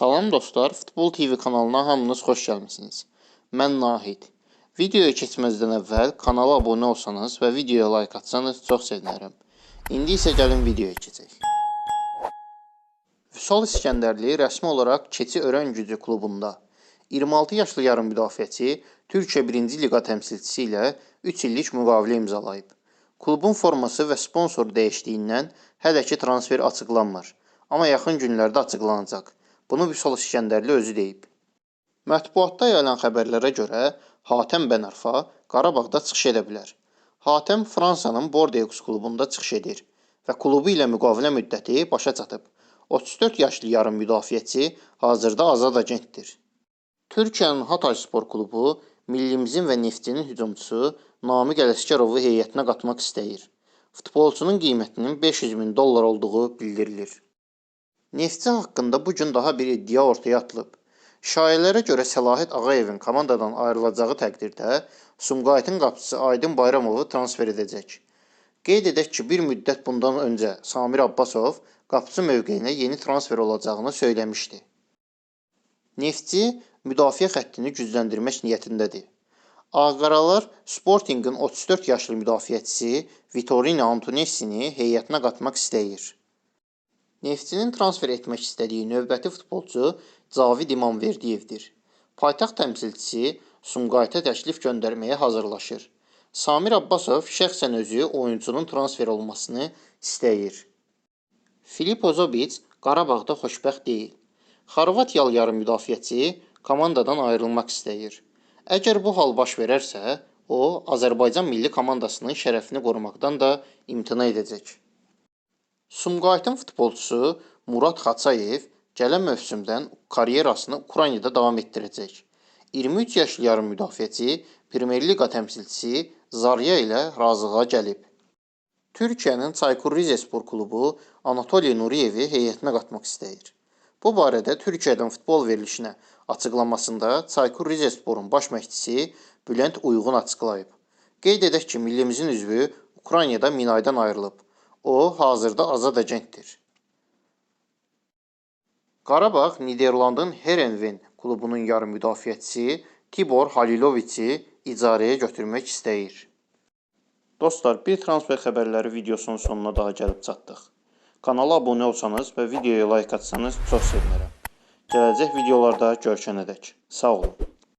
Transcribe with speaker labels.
Speaker 1: Salam dostlar, Futbol TV kanalına hamınız xoş gəlmisiniz. Mən Nahid. Videoya keçməzdən əvvəl kanala abunə olsanız və videoya like atsanız çox sevinərəm. İndi isə gəlin videoya keçək. Vüsal İskəndərli rəsmi olaraq Keçi Örən Gücü klubunda 26 yaşlı yarım müdafiəçi Türkiyə 1-ci liqa təmsilçisi ilə 3 illik müqavilə imzalayıb. Klubun forması və sponsor dəyişdiyindən hələ ki transfer açıqlanmır, amma yaxın günlərdə açıqlanacaq. Bunu Vüsal İskəndərli özü deyib. Mətbuatda yayılan xəbərlərə görə Hatəm Bənarfa Qarabağda çıxış edə bilər. Hatəm Fransanın Bordeaux klubunda çıxış edir və klubu ilə müqavilə müddəti başa çatıb. 34 yaşlı yarım müdafiəçi hazırda azad agentdir. Türkiyənin Hatay Spor Klubu millimizin və Neftçinin hücumçusu Namiq Ələsgərovu heyətinə qatmaq istəyir. Futbolçunun qiymətinin 500 min dollar olduğu bildirilir. Neftçi haqqında bu gün daha bir iddia ortaya atılıb. Şayələrə görə Səlahiyyət Ağayevin komandadan ayrılacağı təqdirdə Sumqayıtın qapıçısı Aydın Bayramovu transfer edəcək. Qeyd edək ki, bir müddət bundan öncə Samir Abbasov qapıçı mövqeyinə yeni transfer olacağını söyləmişdi. Neftçi müdafiə xəttini gücləndirmək niyyətindədir. Ağqaralar Sportingin 34 yaşlı müdafiəçisi Vitorino Antonessini heyətinə qatmaq istəyir. Neftçinin transfer etmək istədiyi növbəti futbolçu Cavid İmamverdiyevdir. Paytaxt təmsilçisi Sumqayıta təklif göndərməyə hazırlaşır. Samir Abbasov şəxsən özü oyunçunun transfer olmasını istəyir. Filip Ozoviç Qarabağda xoşbəxt deyil. Xorvatiyalı yarım müdafiəçi komandadan ayrılmaq istəyir. Əgər bu hal baş verərsə, o Azərbaycan milli komandasının şərəfini qorumaqdan da imtina edəcək. Sumqayıtın futbolçusu Murad Xaçayev gələn mövsümdən karyerasını Ukraynada davam etdirəcək. 23 yaşlı yarım müdafiəçi Premyer Liqa təmsilçisi Zarya ilə razılığa gəlib. Türkiyənin Çaykur Rizespor klubu Anatoliy Nuriyevi heyətinə qatmaq istəyir. Bu barədə Türkiyədən futbol verilişinə açıqlamasında Çaykur Rizesporun baş məşqçisi Bülent Uyğun açıqlayıb. Qeyd edək ki, millimizin üzvü Ukraynada Minaydan ayrılıb. O, hazırda azad agentdir. Qarabağ Niderlandın Herenven klubunun yarım müdafiəçisi Tibor Haliloviçi icarəyə götürmək istəyir. Dostlar, bir transfer xəbərləri videosunun sonuna daha gəlib çatdıq. Kanala abunə olsanız və videoya like atsanız çox sevinərəm. Gələcək videolarda görüşənədək. Sağ olun.